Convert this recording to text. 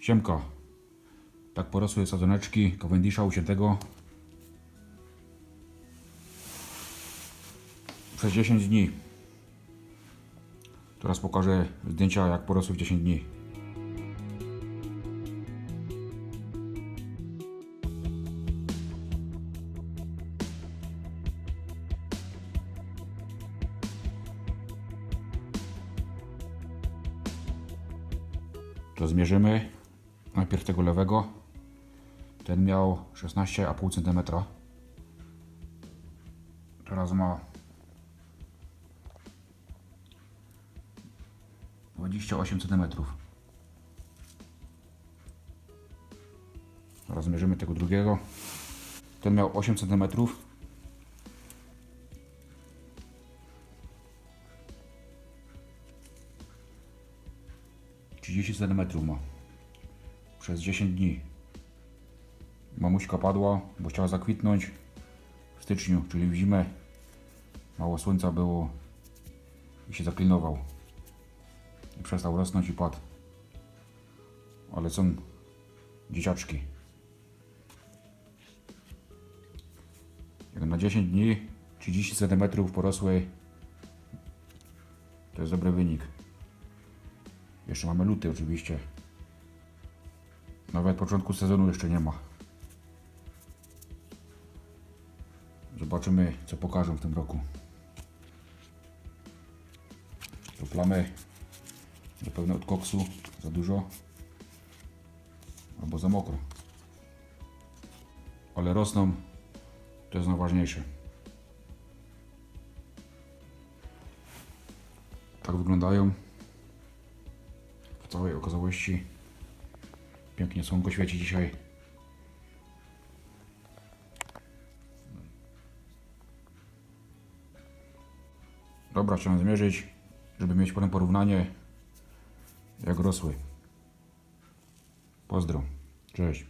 Siemka. Tak porosły sadzoneczki Cavendisha uciętego. Przez 10 dni. Teraz pokażę zdjęcia jak porosły w 10 dni. To zmierzymy. Najpierw tego lewego. Ten miał 16,5 cm. Teraz ma 28 cm. Teraz zmierzymy tego drugiego. Ten miał 8 cm. Trzydzieści cm ma przez 10 dni. Mamuśka padła, bo chciała zakwitnąć w styczniu, czyli w zimę. Mało słońca było i się zaklinował. I przestał rosnąć i padł. Ale są dzieciaczki. Jak na 10 dni 30 cm porosły, to jest dobry wynik. Jeszcze mamy luty oczywiście. Nawet początku sezonu jeszcze nie ma. Zobaczymy, co pokażą w tym roku. To plamy zapewne od koksu za dużo albo za mokro. Ale rosną, to jest najważniejsze. Tak wyglądają w całej okazałości. Pięknie słonko świeci dzisiaj. Dobra, trzeba zmierzyć, żeby mieć potem porównanie jak rosły. Pozdro. Cześć.